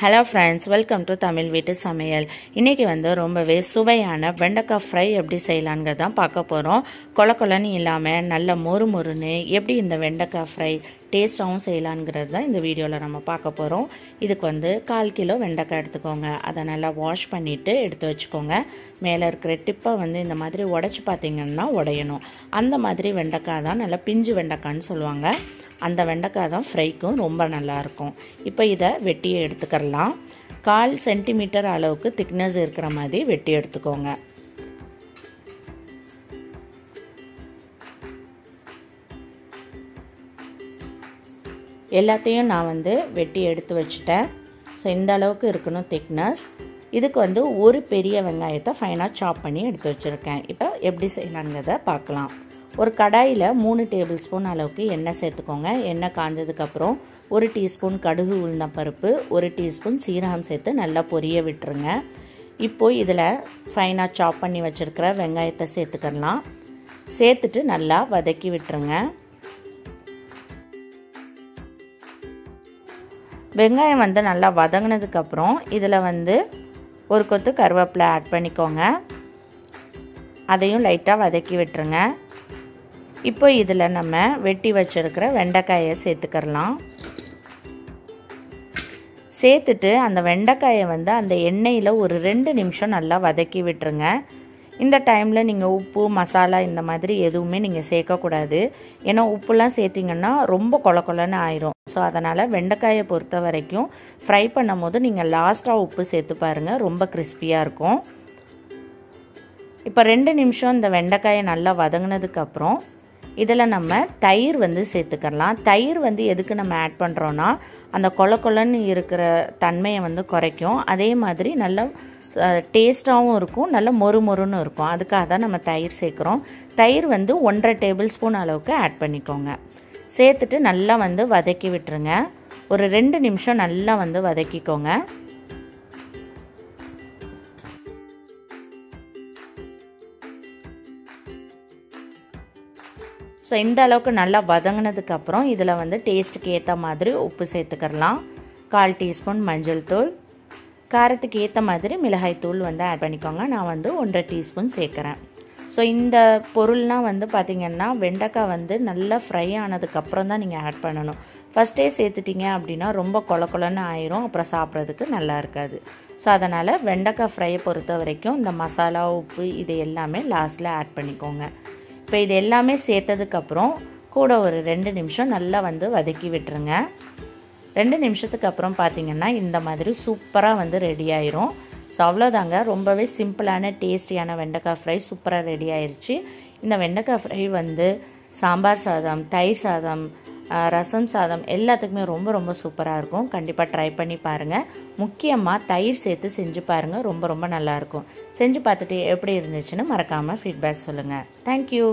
Hello friends welcome to Tamil வீட்டு சமையல் இன்றைக்கி வந்து ரொம்பவே சுவையான வெண்டைக்காய் ஃப்ரை எப்படி செய்யலான்னு தான் பார்க்க போகிறோம் கொல கொலன்னு இல்லாமல் நல்ல மொறு மொறுன்னு எப்படி இந்த வெண்டைக்காய் ஃப்ரை டேஸ்ட்டாகவும் செய்யலாங்கிறது தான் இந்த வீடியோவில் நம்ம பார்க்க போகிறோம் இதுக்கு வந்து கால் கிலோ வெண்டைக்காய் எடுத்துக்கோங்க. அதை நல்லா வாஷ் பண்ணிவிட்டு எடுத்து வச்சுக்கோங்க. மேலே இருக்கிற டிப்பை வந்து இந்த மாதிரி உடச்சி பார்த்தீங்கன்னா உடையணும். அந்த மாதிரி வெண்டைக்காய் தான் நல்லா பிஞ்சு வெண்டைக்காய்ன்னு சொல்லுவாங்க. அந்த வெண்டைக்காய் தான் ஃப்ரைக்கும் ரொம்ப நல்லாயிருக்கும். இப்போ இதை வெட்டி எடுத்துக்கிறலாம் கால் சென்டிமீட்டர் அளவுக்கு திக்னஸ் இருக்கிற மாதிரி வெட்டி எடுத்துக்கோங்க. எல்லாத்தையும் நான் வந்து வெட்டி எடுத்து வச்சுட்டேன். ஸோ இந்த அளவுக்கு இருக்கணும் திக்னஸ். இதுக்கு வந்து ஒரு பெரிய வெங்காயத்தை ஃபைனாக சாப் பண்ணி எடுத்து வச்சுருக்கேன். இப்போ எப்படி செய்யலாங்கிறத பார்க்கலாம். ஒரு கடாயில் மூணு டேபிள் ஸ்பூன் அளவுக்கு எண்ணெய் சேர்த்துக்கோங்க. எண்ணெய் காஞ்சதுக்கப்புறம் ஒரு டீஸ்பூன் கடுகு உளுந்தம்பருப்பு ஒரு டீஸ்பூன் சீரகம் சேர்த்து நல்லா பொரிய விட்டுருங்க. இப்போ இதில் ஃபைனாக சாப் பண்ணி வச்சுருக்கிற வெங்காயத்தை சேர்த்துக்கலாம். சேர்த்துட்டு நல்லா வதக்கி விட்டுருங்க. வெங்காயம் வந்து நல்லா வதங்கினதுக்கப்புறம் இதில் வந்து ஒரு கொத்து கருவேப்பிலை ஆட் பண்ணிக்கோங்க. அதையும் லைட்டாக வதக்கி விட்டுருங்க. இப்போ இதில் நம்ம வெட்டி வச்சுருக்கிற வெண்டைக்காயை சேர்த்துக்கிறலாம். சேர்த்துட்டு அந்த வெண்டைக்காயை வந்து அந்த எண்ணெயில் ஒரு ரெண்டு நிமிஷம் நல்லா வதக்கி விட்டுருங்க. இந்த டைமில் நீங்கள் உப்பு மசாலா இந்த மாதிரி எதுவுமே நீங்கள் சேர்க்கக்கூடாது. ஏன்னா உப்புலாம் சேர்த்திங்கன்னா ரொம்ப கொல கொலன்னு ஆயிரும். ஸோ அதனால் வெண்டைக்காயை பொறுத்த வரைக்கும் ஃப்ரை பண்ணும் போது நீங்கள் லாஸ்ட்டாக உப்பு சேர்த்து பாருங்கள் ரொம்ப கிறிஸ்பியாக இருக்கும். இப்போ ரெண்டு நிமிஷம் இந்த வெண்டைக்காயை நல்லா வதங்கினதுக்கப்புறம் இதில் நம்ம தயிர் வந்து சேர்த்துக்கலாம் தயிர் வந்து எதுக்கு நம்ம ஆட் பண்ணுறோன்னா அந்த கொல கொலன்னு இருக்கிற தன்மையை வந்து குறைக்கும். அதே மாதிரி நல்ல டேஸ்ட்டாகவும் இருக்கும் நல்ல மொறு மொறுன்னு இருக்கும். அதுக்காக தான் நம்ம தயிர் சேர்க்குறோம். தயிர் வந்து ஒன்றரை டேபிள் ஸ்பூன் அளவுக்கு ஆட் பண்ணிக்கோங்க. சேர்த்துட்டு நல்லா வந்து வதக்கி விட்டுருங்க. ஒரு ரெண்டு நிமிஷம் நல்லா வந்து வதக்கிக்கோங்க. ஸோ இந்த அளவுக்கு நல்லா வதங்கினதுக்கப்புறம் இதில் வந்து டேஸ்ட்டுக்கு ஏற்ற மாதிரி உப்பு சேர்த்துக்கிறலாம். கால் டீஸ்பூன் மஞ்சள் தூள். காரத்துக்கு ஏற்ற மாதிரி மிளகாய் தூள் வந்து ஆட் பண்ணிக்கோங்க. நான் வந்து ஒன்றரை டீஸ்பூன் சேர்க்குறேன். ஸோ இந்த பொருள்லாம் வந்து பார்த்திங்கன்னா வெண்டைக்காய் வந்து நல்லா ஃப்ரை ஆனதுக்கப்புறம் தான் நீங்கள் ஆட் பண்ணணும். ஃபஸ்ட்டே சேர்த்துட்டிங்க அப்படின்னா ரொம்ப கொல கொலன்னு ஆயிரும். அப்புறம் சாப்பிட்றதுக்கு நல்லா இருக்காது. ஸோ அதனால் வெண்டைக்காய் ஃப்ரையை பொறுத்த வரைக்கும் இந்த மசாலா உப்பு இது எல்லாமே லாஸ்ட்டில் ஆட் பண்ணிக்கோங்க. இப்போ இது எல்லாமே சேர்த்ததுக்கப்புறம் கூட ஒரு ரெண்டு நிமிஷம் நல்லா வந்து வதக்கி விட்டுருங்க. ரெண்டு நிமிஷத்துக்கு அப்புறம் பார்த்திங்கன்னா இந்த மாதிரி சூப்பராக வந்து ரெடி ஆயிரும். ஸோ அவ்வளோதாங்க ரொம்பவே சிம்பிளான டேஸ்டியான வெண்டைக்காய் ஃப்ரை சூப்பராக ரெடி ஆயிடுச்சு இந்த வெண்டைக்காய் ஃப்ரை வந்து சாம்பார் சாதம் தயிர் சாதம் ரசம் சாதம் எல்லாத்துக்குமே ரொம்ப ரொம்ப சூப்பராக இருக்கும். கண்டிப்பாக ட்ரை பண்ணி பாருங்கள் முக்கியமாக தயிர் சேர்த்து செஞ்சு பாருங்கள் ரொம்ப ரொம்ப நல்லாயிருக்கும் செஞ்சு பார்த்துட்டு எப்படி இருந்துச்சுன்னு மறக்காமல் ஃபீட்பேக் சொல்லுங்கள் தேங்க்யூ